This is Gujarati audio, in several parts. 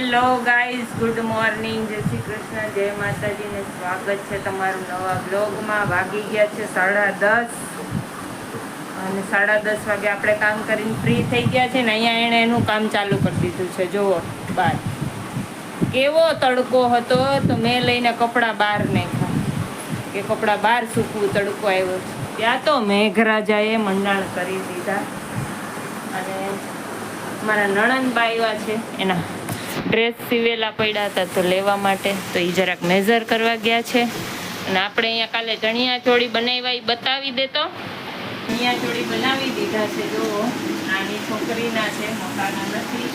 Hello guys, good morning. જય શ્રી કૃષ્ણ, જય માતાજીને સ્વાગત છે તમારું નવા બ્લોગમાં વાગી ગયા છે સાડા દસ અને સાડા દસ વાગે આપણે કામ કરીને ફ્રી થઈ ગયા છે ને અહીંયા એણે એનું કામ ચાલુ કરી દીધું છે. જુઓ બહાર કેવો તડકો હતો તો મેં લઈને કપડાં બહાર નાખ્યા. કે કપડાં બહાર સૂકવું, તડકો આવ્યો ત્યાં તો મેઘરાજાએ મંડાણ કરી દીધા. અને મારા નણંદબા આવ્યા છે એના ડ્રેસ સીવેલા પડ્યા હતા તો લેવા માટે તો એ જરાક મેઝર કરવા ગયા છે. અને આપણે અહીંયા કાલે ચણિયા ચોળી બનાવ્યા એ બતાવી દેતો ચણિયા ચોળી બનાવી દીધા છે જો નાની છોકરીના છે મોટાના નથી.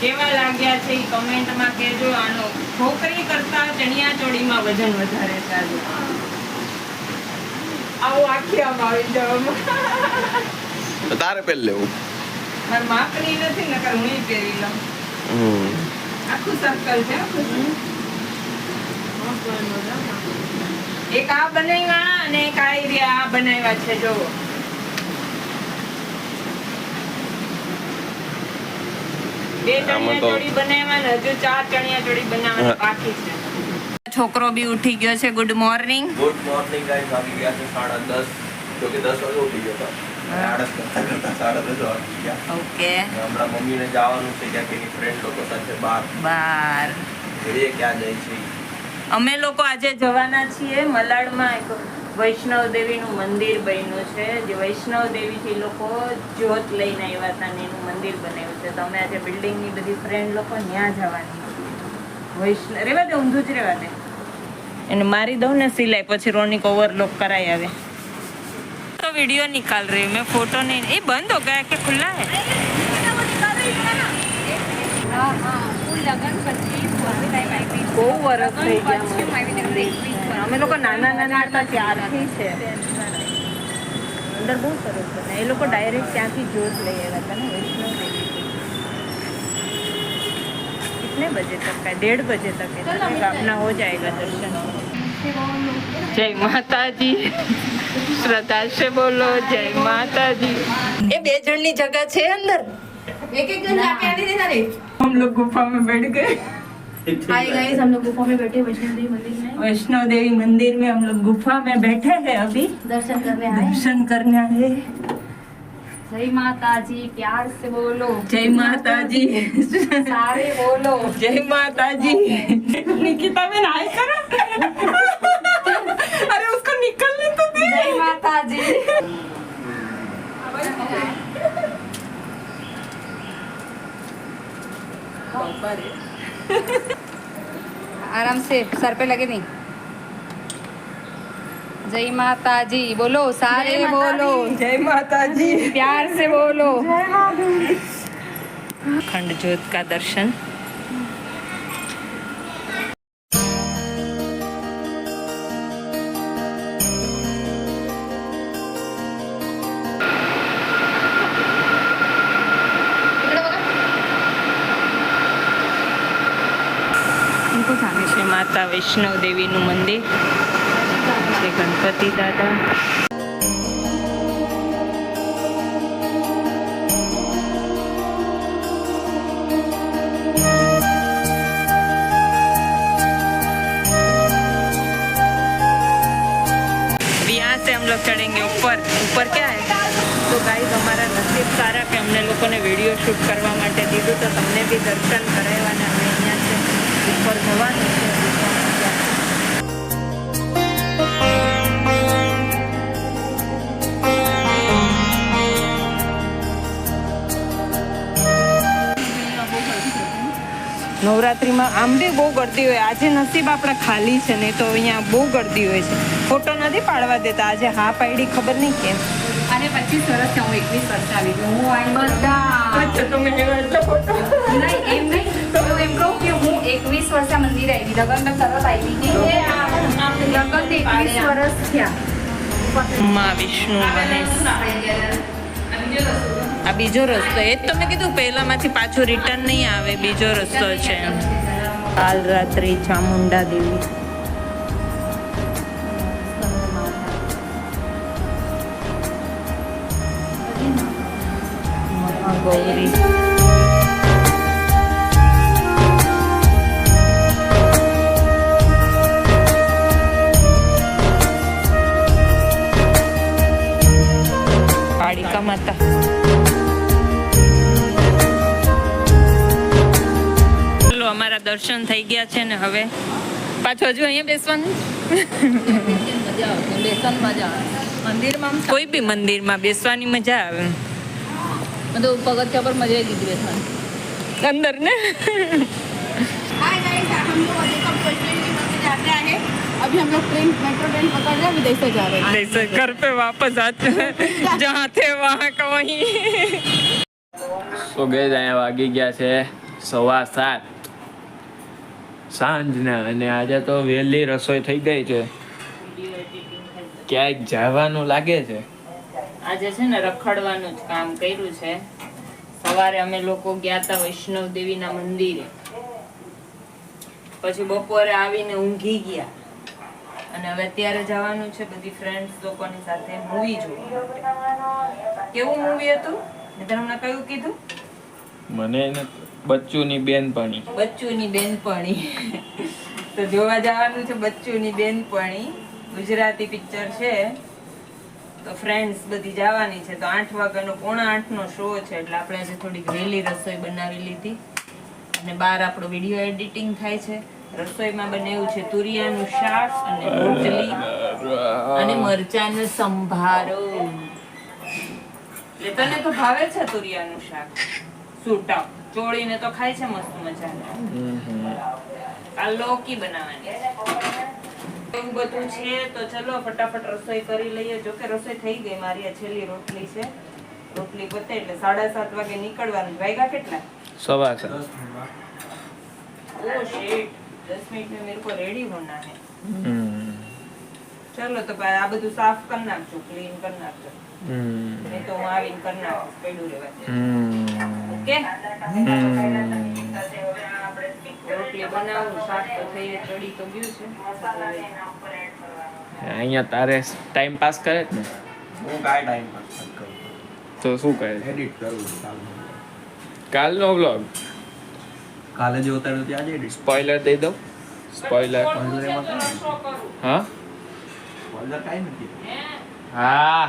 કેવા લાગ્યા છે એ કમેન્ટમાં કહેજો. આનો છોકરી કરતા ચણિયા ચોળીમાં વજન વધારે ચાલુ આવું આખી આમ આવી જવામાં તારે પહેરી લેવું. મારે માપની નથી નકર હું પહેરી લઉં. આખું સર્કલ છે એક આ બનાવ્યા અને એક આ એરિયા આ બનાવ્યા છે જો બે ચણિયા જોડી બનાવ્યા ને હજુ ચાર ચણિયા જોડી બનાવવાના બાકી છે. છોકરો બી ઉઠી ગયો છે good morning good morning guys ગયા છે દસ. જો કે દસ વાગે ઉઠી ગયો આળસ કરતા કરતા સાડા દસ વાગી ગયા. ઓકે. હમણાં મમ્મીને જવાનું છે ક્યાંક એની ફ્રેન્ડ લોકો સાથે બહાર બાર. જોઈએ ક્યાં જાય છે. અમે લોકો આજે જવાના છીએ મલાડમાં એક વૈષ્ણવ દેવીનું મંદિર બન્યું છે. જે વૈષ્ણવ દેવીથી લોકો જ્યોત લઈને આવ્યા હતા ને એનું મંદિર બનાવ્યું છે. તો અમે આજે બિલ્ડિંગની બધી ફ્રેન્ડ લોકો ત્યાં જવાની વૈષ્ણવ રેવા દે ઊંધું જ રેવા દે. એને મારી દઉં ને સિલાઈ પછી રોનિક ઓવરલોક કરાઈ આવે. તો વિડીયો નિકાલ રહી मैं फोटो नहीं ये बंद हो गया क्या खुला है બહુ વરસ થઈ ગયા અમે લોકો નાના નાના હતા ત્યારથી છે અંદર બહુ સરસ છે એ લોકો ડાયરેક્ટ ત્યાંથી જોત લઈ આવ્યા હતા ને વૈષ્ણવ દેવીથી कितने बजे तक है डेढ़ बजे तक है तो अपना हो जाएगा જય માતાજી શ્રદ્ધા છે બોલો જય માતાજી એ બે જણની जगह छे अंदर एक एक जन आके आने देना रे हम लोग गुफा में बैठ गए। हाय गाइस हम लोग गुफा में बैठे वैष्णो देवी मंदिर में। वैष्णो देवी मंदिर में हम लोग गुफा में बैठे हैं अभी। दर्शन करने आए। दर्शन करने आए। जय माता जी प्यार से बोलो। जय माता जी सारे बोलो। जय माता जी निकिता में हाय करो। अरे उसको निकलने तो दे। जय माता जी आराम से सर पे लगे नहीं। જય માતાજી. બોલો સારે બોલો. જય માતાજી. પ્યાર સે બોલો અખંડ જ્યોત કા દર્શન. માતા વૈષ્ણવ દેવીનું મંદિર. શ્રી ગણપતિ દાદા अभी यहाँ से हम लोग चढ़ेंगे ऊपर ऊपर क्या है તો ગાઈઝ અમારા નસીબ સારા કે અમને લોકોને વિડીયો શૂટ કરવા માટે દીધું તો તમને બી દર્શન કરાવ્યા ને અમે અહીંયા છે ઉપર જવાનું છે નવરાત્રીમાં આમ બી બહુ ગરદી હોય. આજે નસીબ આપણે ખાલી છે નહીં તો અહીંયા બહુ ગરદી હોય છે. ફોટો નથી પાડવા દેતા. આજે હા પાડી ખબર નહીં કેમ. અને પચીસ વર્ષ હું એકવીસ વર્ષ આવી ગઈ. હું આઈ બધા. તમે એવા ફોટો. નહીં એમ નહીં. તો એમ કહું કે હું એકવીસ વર્ષે મંદિર આવી લગન તો તરત આવી ગઈ. લગન એકવીસ વર્ષ થયા. માં વિષ્ણુ ગણેશ આ બીજો રસ્તો. એ જ તમે કીધું, પહેલામાંથી પાછું રિટર્ન નહીં આવે. બીજો રસ્તો છે. કાલ રાત્રિ ચામુંડા દેવી. મહાગૌરી. દર્શન થઈ ગયા છે ને હવે પાછું હજુ અહીંયા બેસવાનું મજા આવે બેસન મજા આવે મંદિરમાં આમ કોઈ બી મંદિરમાં બેસવાની મજા આવે તો પગથિયા પર મજા આવી લીધી બેસવાની અંદર ને हाय गाइस हम लोग अभी कब कोचिंग की बस से जाते हैं अभी हम लोग ट्रेन मेट्रो ट्रेन पकड़ रहे हैं विदेश से जा रहे हैं जैसे घर पे वापस आते हैं जहाँ थे वहाँ का वहीं સો ગઈ અહીંયા વાગી ગયા છે સવા સાત સાંજના અને આજે તો વહેલી રસોઈ થઈ ગઈ છે. ક્યાંક જવાનું લાગે છે? આજે છે ને રખડવાનું જ કામ કર્યું છે. સવારે અમે લોકો ગયા હતા વૈષ્ણવ દેવીના મંદિરે. પછી બપોરે આવીને ઊંઘી ગયા. અને હવે અત્યારે જવાનું છે બધી ફ્રેન્ડ્સ લોકોની સાથે મૂવી જોવા માટે. કેવું મૂવી હતું? મેં હમણાં કયું કીધું? મને એને બચ્ચુની બેનપણી. બચ્ચુની બેનપણી. તો જોવા જવાનું છે બચ્ચુની બેનપણી. ગુજરાતી પિક્ચર છે. તો ફ્રેન્ડ્સ બધી જવાની છે. તો આઠ વાગ્યાનો પોણા આઠનો શો છે. એટલે આપણે આજે થોડીક વહેલી રસોઈ બનાવી લીધી. અને બહાર આપણો વીડિયો એડિટિંગ થાય છે. રસોઈમાં બનાવ્યું છે તુરિયાનું શાક અને રોટલી અને મરચાંનો સંભારો. એટલે તને તો ભાવે છે તુરિયાનું શાક? સૂટા ચોળીને તો ખાય છે મસ્ત મજાને. આ લોકી બનાવવાની. એવું બધું છે તો ચલો ફટાફટ રસોઈ કરી લઈએ. જો કે રસોઈ થઈ ગઈ મારી આ છેલ્લી રોટલી છે. રોટલી પતે એટલે સાડા સાત વાગે નીકળવાનું. વાગ્યા કેટલા? સવા સાત. ઓ શેટ. દસ મિનિટ મેં મેરે કો રેડી હોના હે. ચલો તો ભાઈ આ બધું સાફ કરી નાખજો ક્લીન કરી નાખજો. નહીં તો હું આવીને કરી નાખું પડ્યું રહેવા દે ઓકે હમ. રોટલી બનાવું શાક તો થઈ ચડી તો ગયું છે અહીંયા તારે ટાઈમ પાસ કરે જ ને? હું કાંઈ ટાઈમ પાસ કરું તો શું કરે એડિટ કરું કાલનું. વ્લોગ કાલે જે ઉતાર્યો તે આજે એડિટ સ્પોઇલર દઈ દઉં? સ્પોઇલર હા? બોલર કાંઈ નથી. હા?